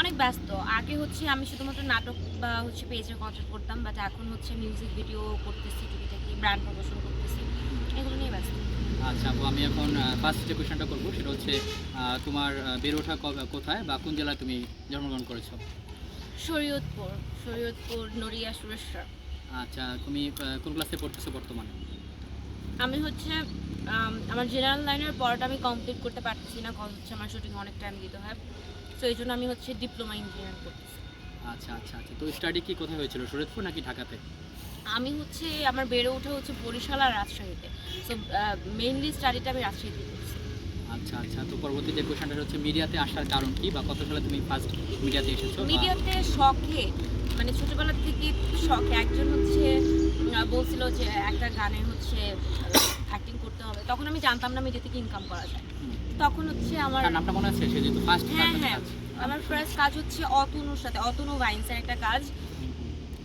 অনেক ব্যস্ত। আগে হচ্ছে আমি শুধুমাত্র নাটক বা হচ্ছে পেজে কন্টেন্ট করতাম বাট এখন হচ্ছে মিউজিক ভিডিও করতেছি টুকিটাকি ব্র্যান্ড প্রমোশন করতেছি। এগুলো নিয়ে ব্যস্ত। আচ্ছা আপু আমি এখন ফার্স্ট যে কোয়েশনটা করব সেটা হচ্ছে তোমার বেড়ে ওঠা কোথায় বা কোন জেলায় তুমি জন্মগ্রহণ করেছ? শরীয়তপুর শরীয়তপুর নড়িয়া সুরেশ্বর। আচ্ছা তুমি কোন ক্লাসে পড়তেছো বর্তমানে? আমি হচ্ছে আমার জেনারেল লাইনের পড়াটা আমি কমপ্লিট করতে পারতেছি না কারণ হচ্ছে আমার শুটিং অনেক টাইম দিতে হয়। তো এই জন্য আমি হচ্ছে ডিপ্লোমা ইঞ্জিনিয়ারিং করতেছি। আচ্ছা আচ্ছা আচ্ছা। তো স্টাডি কি কোথায় হয়েছিল শরীরপুর নাকি ঢাকাতে? আমি হচ্ছে আমার বেড়ে ওঠা হচ্ছে বরিশাল আর রাজশাহীতে। সো মেইনলি স্টাডিটা আমি রাজশাহীতে করছি। আচ্ছা আচ্ছা। তো পরবর্তী যে কোয়েশনটা হচ্ছে মিডিয়াতে আসার কারণ কি বা কত সালে তুমি ফার্স্ট মিডিয়াতে এসেছ? মিডিয়াতে শখে মানে ছোটবেলা থেকে শখে। একজন হচ্ছে বলছিল যে একটা গানে হচ্ছে অ্যাক্টিং তখন আমি জানতাম না মিডিয়া থেকে ইনকাম করা যায়। তখন হচ্ছে আমার নামটা মনে আছে সে যেহেতু ফার্স্ট হ্যাঁ হ্যাঁ। আমার ফার্স্ট কাজ হচ্ছে অতনুর সাথে অতনু ভাইন্সের একটা কাজ।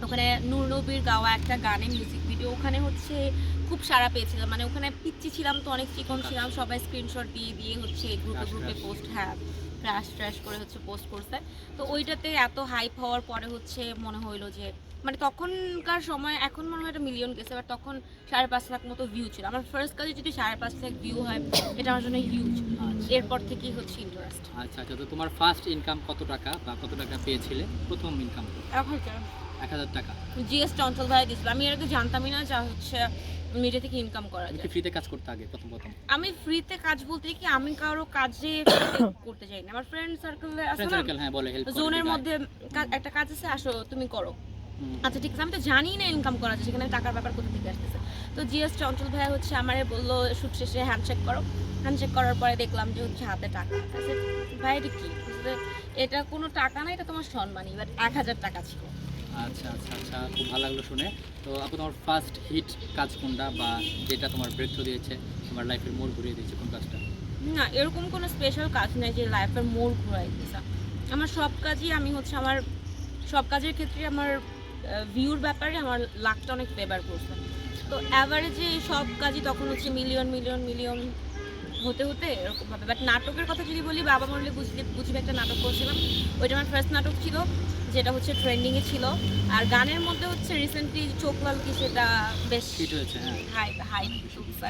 ওখানে নূর নবীর গাওয়া একটা গানে মিউজিক ভিডিও ওখানে হচ্ছে খুব সারা পেয়েছিলাম। মানে ওখানে পিচ্ছি ছিলাম তো অনেক চিকন ছিলাম। সবাই স্ক্রিনশট দিয়ে দিয়ে হচ্ছে গ্রুপে গ্রুপে পোস্ট হ্যাঁ। ক্র্যাশ ট্র্যাশ করে হচ্ছে পোস্ট করছে। তো ওইটাতে এত হাইপ হওয়ার পরে হচ্ছে মনে হইল যে মানে তখনকার সময় এখন মনে হয় একটা মিলিয়ন গেছে বাট তখন সাড়ে পাঁচ লাখ মতো ভিউ ছিল। আমার ফার্স্ট কাজে যদি সাড়ে পাঁচ লাখ ভিউ হয় এটা আমার জন্য হিউজ এরপর থেকেই হচ্ছে ইন্টারেস্ট আচ্ছা আচ্ছা তো তোমার ফার্স্ট ইনকাম কত টাকা বা কত টাকা পেয়েছিলে? প্রথম ইনকাম এখন এক হাজার টাকা। জিএস চঞ্চল ভাই আমি এর আগে জানতামই না যা হচ্ছে মিডিয়া থেকে ইনকাম করা যায়। ফ্রিতে কাজ করতে আগে প্রথম প্রথম? আমি ফ্রিতে কাজ বলতে কি আমি কারও কাজে করতে চাই না। আমার ফ্রেন্ড সার্কেলে আছে না? হ্যাঁ বলে হেল্প জোনের মধ্যে একটা কাজ আছে আসো তুমি করো। আচ্ছা ঠিক আছে আমি তো জানি না ইনকাম করা যায় সেখানে টাকার ব্যাপার কোথা থেকে আসতেছে। তো জিএস চঞ্চল ভাই হচ্ছে আমারে বলল শুট শেষে হ্যান্ডশেক করো। হ্যান্ডশেক করার পরে দেখলাম যে হচ্ছে হাতে টাকা আছে। ভাই এটা কি? এটা কোনো টাকা না এটা তোমার সম্মানই বাট এক হাজার টাকা ছিল। আচ্ছা আচ্ছা আচ্ছা খুব ভালো লাগল শুনে। তো আপু, তোমার ফার্স্ট হিট কাজ কোনটা বা যেটা তোমার ব্রেক দিয়েছে, তোমার লাইফের মোড় ঘুরিয়ে দিয়েছে, কোন কাজটা? না, এরকম কোনো স্পেশাল কাজ নেই যে লাইফের মোড় ঘুরাই দিয়েছে। আমার সব কাজই আমি হচ্ছে আমার, সব কাজের ক্ষেত্রে আমার ভিউর ব্যাপারে আমার লাকটা অনেক ফেভার করছে। তো অ্যাভারেজে সব কাজই তখন হচ্ছে মিলিয়ন মিলিয়ন মিলিয়ন হতে হতে এরকম এরকমভাবে বাট নাটকের কথা যদি বলি বাবা মরলে বুঝলে বুঝবে একটা নাটক করছিলাম। ওইটা আমার ফার্স্ট নাটক ছিল যেটা হচ্ছে ট্রেন্ডিংয়ে ছিল। আর গানের মধ্যে হচ্ছে রিসেন্টলি চোখ লাল কি সেটা বেশ হিট হয়েছে হ্যাঁ। হাই হাই উঠছে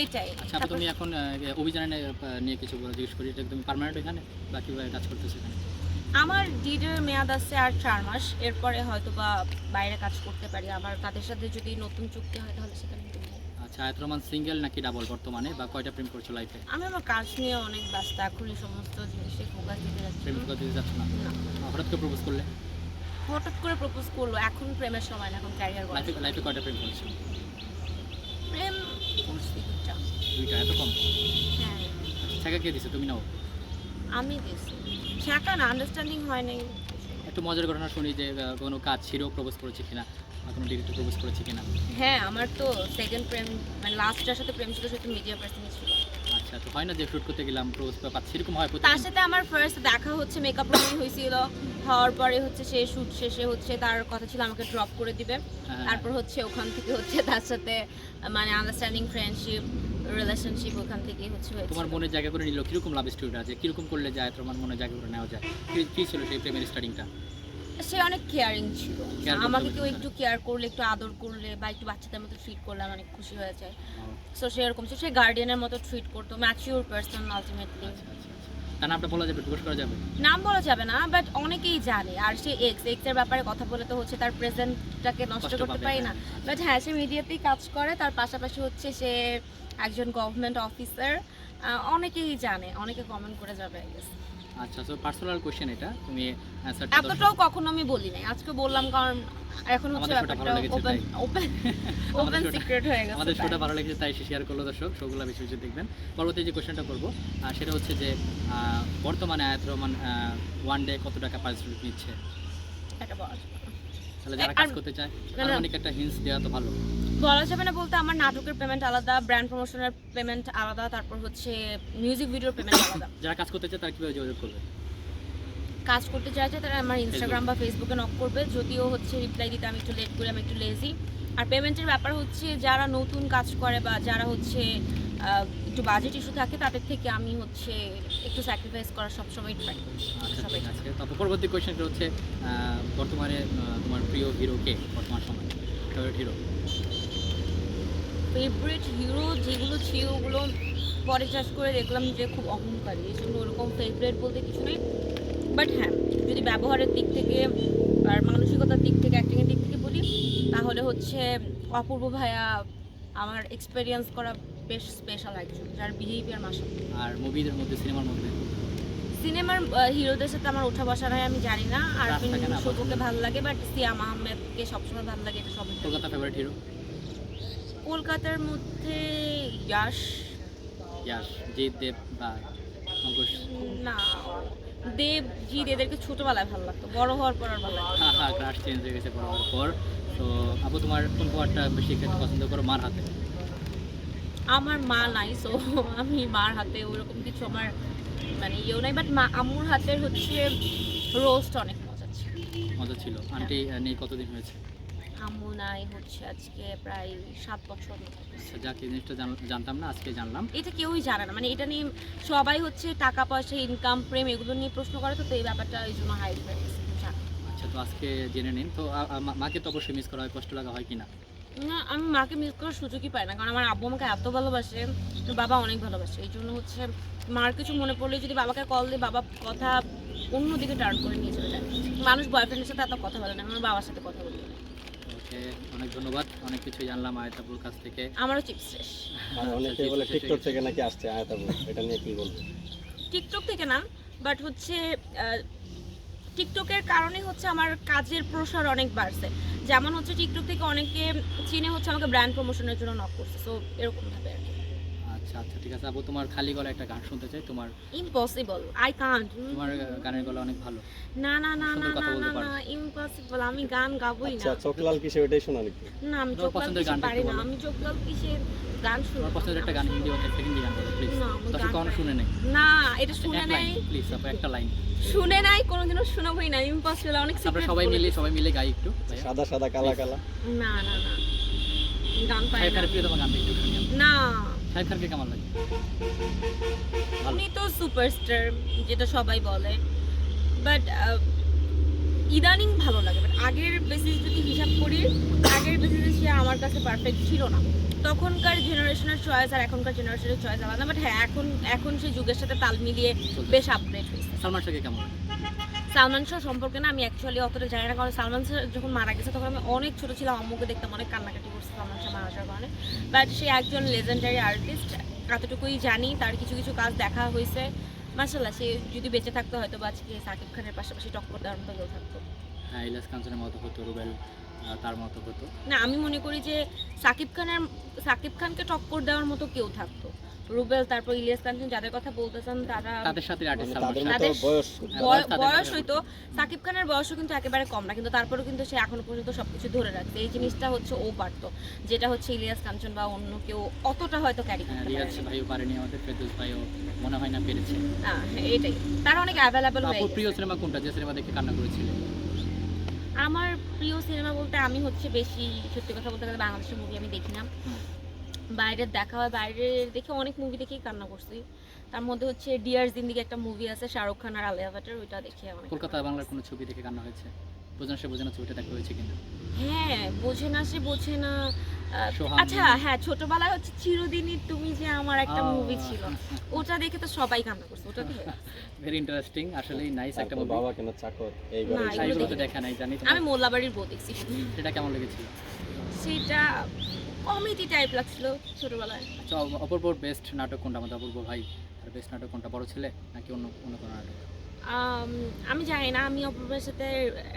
এইটাই। আচ্ছা তুমি এখন অভিযানে নিয়ে, কিছু বলে জিজ্ঞেস করি এটা তুমি পার্মানেন্ট এখানে বা কীভাবে কাজ করতেছো এখানে? আমার ডিডের মেয়াদ আছে আর চার মাস এরপরে হয়তো বা বাইরে কাজ করতে পারি। আবার তাদের সাথে যদি নতুন চুক্তি হয় তাহলে সেখানে। আচ্ছা আয়াত রহমান সিঙ্গেল নাকি ডাবল বর্তমানে? বা কয়টা প্রেম করছ লাইফে আমি আমার কাজ নিয়ে অনেক ব্যস্ত এখন এই সমস্ত জিনিসে ফোকাস দিতে যাচ্ছি। প্রেম করতে যাচ্ছ না। হঠাৎ করে প্রপোজ করলে? হঠাৎ করে প্রপোজ করল এখন প্রেমের সময় না এখন ক্যারিয়ার লাইফে লাইফে কয়টা প্রেম করেছ? প্রেম করছি দুটা। দুইটা এত কম? হ্যাঁ। ছেঁকা কে দিছে? তুমি নাও। আমি দিয়েছি। শেখা না আন্ডারস্ট্যান্ডিং হয় নাই। একটু মজার ঘটনা শুনি যে কোনো কাজ ছিঁড়েও প্রপোজ করেছে কিনা কোনো ডিরেক্টর প্রপোজ করেছে কিনা? হ্যাঁ আমার তো সেকেন্ড প্রেম মানে লাস্টটার সাথে প্রেম ছিল সেটা মিডিয়া পার্সনই ছিল। আচ্ছা তো হয় না যে শুট করতে গেলাম প্রপোজ পাচ্ছি এরকম হয় তার সাথে আমার ফার্স্ট দেখা হচ্ছে মেকআপ রুমে হয়েছিল। হওয়ার পরে হচ্ছে সে শুট শেষে হচ্ছে তার কথা ছিল আমাকে ড্রপ করে দিবে। হ্যাঁ, তারপর হচ্ছে ওখান থেকে হচ্ছে তার সাথে মানে আন্ডারস্ট্যান্ডিং ফ্রেন্ডশিপ রিলেশনশিপ ওখান থেকে হচ্ছে হয়েছে। তোমার মনে জায়গা করে নিল কীরকম লাভ স্টোরিটা যে কীরকম করলে যায় তোমার মনে জায়গা করে নেওয়া যায়? কি- ছিল সেই প্রেমের স্টার্টিংটা সে অনেক কেয়ারিং ছিল। আমাকে কেউ হ্যাঁ। একটু কেয়ার করলে একটু আদর করলে বা একটু বাচ্চাদের মতো ট্রিট করলে আমি অনেক খুশি হয়ে যায় সো সে এরকম ছিল। সে গার্ডিয়ানের মতো ট্রিট করতো ম্যাচিওর পার্সন আলটিমেটলি আচ্ছা আচ্ছা আচ্ছা। তার নামটা বলা যাবে প্রকাশ করা যাবে? নাম বলা যাবে না বাট অনেকেই জানে। আর সে এক্স এক্সের ব্যাপারে কথা বলে তো হচ্ছে তার প্রেজেন্টটাকে নষ্ট করতে পারি না। হ্যাঁ, আচ্ছা। বাট হ্যাঁ সে মিডিয়াতেই কাজ করে। তার পাশাপাশি হচ্ছে সে একজন গভর্নমেন্ট অফিসার অনেকেই জানে অনেকে কমেন্ট করে যাবে। আচ্ছা সো পার্সোনাল কোশ্চেন এটা তুমি এতটাও কখনো আমি বলি নাই আজকে বললাম কারণ এখন হচ্ছে ব্যাপারটা ওপেন। ওপেন ওপেন সিক্রেট হয়ে গেছে আমাদের শোটা ভালো লেগেছে তাই শেয়ার করল দর্শক শোগুলো বেশি বেশি দেখবেন পরবর্তী যে কোশ্চেনটা করব সেটা হচ্ছে যে বর্তমানে আয়াত রহমান ওয়ান ডে কত টাকা পারিশ্রমিক নিচ্ছে যাবে না। তাহলে যারা কাজ করতে চায় না, না। অনেক একটা হিন্স দেওয়া তো ভালো। বলা যাবে না বলতে আমার নাটকের পেমেন্ট আলাদা ব্র্যান্ড প্রমোশনের পেমেন্ট আলাদা তারপর হচ্ছে মিউজিক ভিডিওর পেমেন্ট আলাদা। যারা কাজ করতে চায় তারা কীভাবে যোগাযোগ করবে? কাজ করতে চাইছে তারা আমার ইনস্টাগ্রাম বা ফেসবুকে নক করবে যদিও হচ্ছে রিপ্লাই দিতে আমি একটু লেট করি আমি একটু লেজি আর পেমেন্টের ব্যাপার হচ্ছে যারা নতুন কাজ করে বা যারা হচ্ছে একটু বাজেট ইস্যু থাকে তাদের থেকে আমি হচ্ছে একটু স্যাক্রিফাইস করার সবসময় ট্রাই করি। আচ্ছা সবাই তারপর পরবর্তী কোয়েশ্চেনটা হচ্ছে বর্তমানে তোমার প্রিয় হিরো কে বর্তমান সময় ফেভারিট হিরো ফেভারিট হিরো যেগুলো ছিল ওগুলো পরে চাষ করে দেখলাম যে খুব অহংকারী। এই জন্য ওরকম ফেভারিট বলতে কিছু নেই। বাট হ্যাঁ যদি ব্যবহারের দিক থেকে আর মানসিকতার দিক থেকে অ্যাক্টিংয়ের দিক থেকে বলি তাহলে হচ্ছে অপূর্ব ভাইয়া আমার এক্সপেরিয়েন্স করা বেশ স্পেশাল একজন যার বিহেভিয়ার মাসা আর মুভিদের মধ্যে সিনেমার মধ্যে? সিনেমার হিরোদের সাথে আমার ওঠা বসা নয় আমি জানি না। আর শুভকে ভালো লাগে বাট সিয়াম আহমেদকে সবসময় ভালো লাগে এটা জানে। কলকাতা ফেভারিট হিরো কলকাতার মধ্যে ইয়াশ। ইয়াস জিৎ দেব বা অঙ্কুশ? না দেব জিৎ এদেরকে ছোটবেলায় ভালো লাগতো বড় হওয়ার পর আর ভালো লাগতো হ্যাঁ হ্যাঁ ক্রাশ চেঞ্জ হয়ে গেছে পড়ার পর। তো আপু তোমার কোন পাওয়ারটা বেশি খেতে পছন্দ করো? মার হাতে। আমার মা নাই সো আমি মার হাতে ওরকম কিছু আমার মানে ইয়েও নাই বাট মা আম্মুর হাতের হচ্ছে রোস্ট অনেক মজা ছিল। মজা ছিল। আন্টি আহ, নেই কতদিন হয়েছে? আম্মু নাই হচ্ছে আজকে প্রায় সাত বছর। আচ্ছা জিনিসটা জান- জানতাম না আজকে জানলাম। এটা কেউই জানে না মানে এটা নিয়ে সবাই হচ্ছে টাকা পয়সা ইনকাম প্রেম এগুলো নিয়ে প্রশ্ন করে তো এই ব্যাপারটা এই জন্য হাইড হয়ে আচ্ছা তো আজকে জেনে নিন। তো মাকে তো অবশ্যই মিস করা হয় কষ্ট লাগা হয় কিনা? না আমি মাকে মিস করার সুযোগই পাই না কারণ আমার আব্বু আমাকে এত ভালোবাসে তো বাবা অনেক ভালোবাসে এই জন্য হচ্ছে মার কিছু মনে পড়লে যদি বাবাকে কল দিই বাবা কথা অন্যদিকে টার্ন করে নিয়ে চলে যায়। মানুষ বয়ফ্রেন্ডের সাথে এত কথা বলে না আমার বাবার সাথে কথা বলি। ওকে অনেক ধন্যবাদ অনেক কিছু জানলাম আয়তাপুর কাছ থেকে। আমারও চিপস শেষ অনেকে বলে টিকটক থেকে নাকি আসছে আয়াতাবু এটা নিয়ে কি বলব? টিকটক থেকে না বাট হচ্ছে টিকটকের কারণে হচ্ছে আমার কাজের প্রসার অনেক বাড়ছে। যেমন হচ্ছে টিকটক থেকে অনেকে চিনে হচ্ছে আমাকে ব্র্যান্ড প্রমোশনের জন্য নক করছে সো এরকম ভাবে আর কি। আচ্ছা আচ্ছা ঠিক আছে। আপু তোমার খালি গলা একটা গান শুনতে চাই তোমার ইম্পসিবল আই কান্ট তোমার গানের গলা অনেক ভালো। না না না না না না না ইম্পসিবল আমি গান গাবই আচ্ছা না চোখলাল কিসে ওইটাই শোনা নাকি না আমি চকলাল চোখলাল পছন্দের কিসে পারি না আমি চোখলাল কিসের গান শুনি তোমার পছন্দের একটা গান হিন্দি অথবা হিন্দি গান বলো প্লিজ না, আমি দর্শক গান কখনো শুনে নেই। না এটা শুনে নাই। প্লিজ আপু একটা লাইন। শুনে নাই কোনোদিনও শোনাবই না ইম্পসিবল অনেক আমরা সবাই মিলে সবাই মিলে গাই একটু সাদা সাদা কালা কালা। না না না গান পাই না। গানটা একটু শুনি না। শাহিদ খানকে কেমন লাগে? উনি তো সুপারস্টার যেটা সবাই বলে। বাট ইদানিং ভালো লাগে বাট আগের বেসিস যদি হিসাব করি আগের বেসিসে সে আমার কাছে পারফেক্ট ছিল না। তখনকার জেনারেশনের চয়েস আর এখনকার জেনারেশনের চয়েস আলাদা বাট হ্যাঁ এখন এখন সে যুগের সাথে তাল মিলিয়ে বেশ আপগ্রেড হয়েছে। সালমান শাহকে কেমন সালমান শাহ সম্পর্কে না আমি অ্যাকচুয়ালি অতটা জানি না কারণ সালমান শাহ যখন মারা গেছে তখন আমি অনেক ছোট ছিলাম আম্মুকে দেখতাম অনেক কান্নাকাটি করছে সালমান শাহ মারা যাওয়ার কারণে। বাট সে একজন লেজেন্ডারি আর্টিস্ট এতটুকুই জানি তার কিছু কিছু কাজ দেখা হয়েছে। মাসাল্লাহ সে যদি বেঁচে থাকতো হয়তো বা আজকে সাকিব খানের পাশাপাশি টক্কর দেওয়ার মতো কেউ থাকতো। হ্যাঁ ইলাস কাঞ্চনের মতো হতো রুবেল তার মতো হতো। না আমি মনে করি যে সাকিব খানের সাকিব খানকে টক্কর দেওয়ার মতো কেউ থাকতো। রুবেল তারপর ইলিয়াস কাঞ্চন যাদের কথা বলতেছেন তারা তাদের সাথে আর্টিস্ট মানে তাদের বয়স হ্যাঁ, হইতো সাকিব খানের বয়সও কিন্তু একেবারে কম না কিন্তু তারপরেও কিন্তু সে এখনও পর্যন্ত সবকিছু ধরে রাখছে। এই জিনিসটা হচ্ছে ও পারতো যেটা হচ্ছে ইলিয়াস কাঞ্চন বা অন্য কেউ অতটা হয়তো ক্যারি হ্যাঁ, করতে পারে ভাইও পারেনি আমাদের ফেরদৌস ভাইও মনে হয় না পেরেছে। না এটাই। তারা অনেক অ্যাভেলেবল হয়ে আপুর প্রিয় সিনেমা কোনটা যে সিনেমা দেখে কান্না করেছিলে? আমার প্রিয় সিনেমা বলতে আমি হচ্ছে বেশি সত্যি কথা বলতে গেলে বাংলাদেশের মুভি আমি দেখি না। বাইরের দেখা হয় বাইরের দেখে অনেক মুভি দেখেই কান্না করছি। তার মধ্যে হচ্ছে ডিয়ার জিন্দিগি একটা মুভি আছে শাহরুখ খান আর আলিয়া ভাটের ওইটা দেখে অনেক কলকাতা বাংলার কোনো ছবি দেখে কান্না হয়েছে? বোঝানো সে বোঝানো ছবিটা দেখা হয়েছে কিনা। হ্যাঁ বোঝে না সে বোঝে না। আহ, আচ্ছা হ্যাঁ ছোটবেলায় হচ্ছে চিরদিনই তুমি যে আমার একটা মুভি ছিল ওটা দেখে তো সবাই কান্না করছে ওটা দেখে ভেরি ইন্টারেস্টিং আসলে নাইস একটা মুভি বাবা কেন চাকর? এইবারে তো দেখা নাই জানি আমি মোল্লাবাড়ির বউ দেখছি। সেটা কেমন লেগেছিল? সেটা কমেডি টাইপ লাগছিল ছোটবেলায়। আচ্ছা অ- অপূর্বর বেস্ট নাটক কোনটা? আমাদের অপূর্ব ভাই তার বেস্ট নাটক কোনটা? বড় ছেলে নাকি অন্য অন্য কোনো নাটক? আমি জানি না আমি অপূর্বের সাথে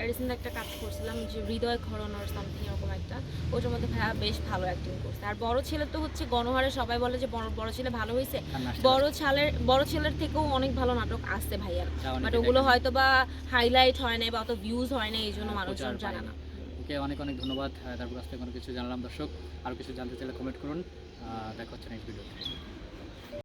রিসেন্ট একটা কাজ করছিলাম যে হৃদয় খরণ আর সামথিং এরকম একটা। ওটার মধ্যে ভাইয়া বেশ ভালো অ্যাক্টিং করছে। আর বড় ছেলে তো হচ্ছে গণহারে সবাই বলে যে বড় বড় ছেলে ভালো হয়েছে বড় ছেলের বড় ছেলের থেকেও অনেক ভালো নাটক আসছে ভাইয়ার। বাট ওগুলো হয়তো বা হাইলাইট হয় না বা অত ভিউজ হয় না এই জন্য হ্যাঁ, মানুষজন জানে না। ওকে অনেক অনেক ধন্যবাদ। তারপর কাছ থেকে কোনো কিছু জানলাম। দর্শক, আর কিছু জানতে চাইলে কমেন্ট করুন। দেখা হচ্ছে নেক্সট ভিডিও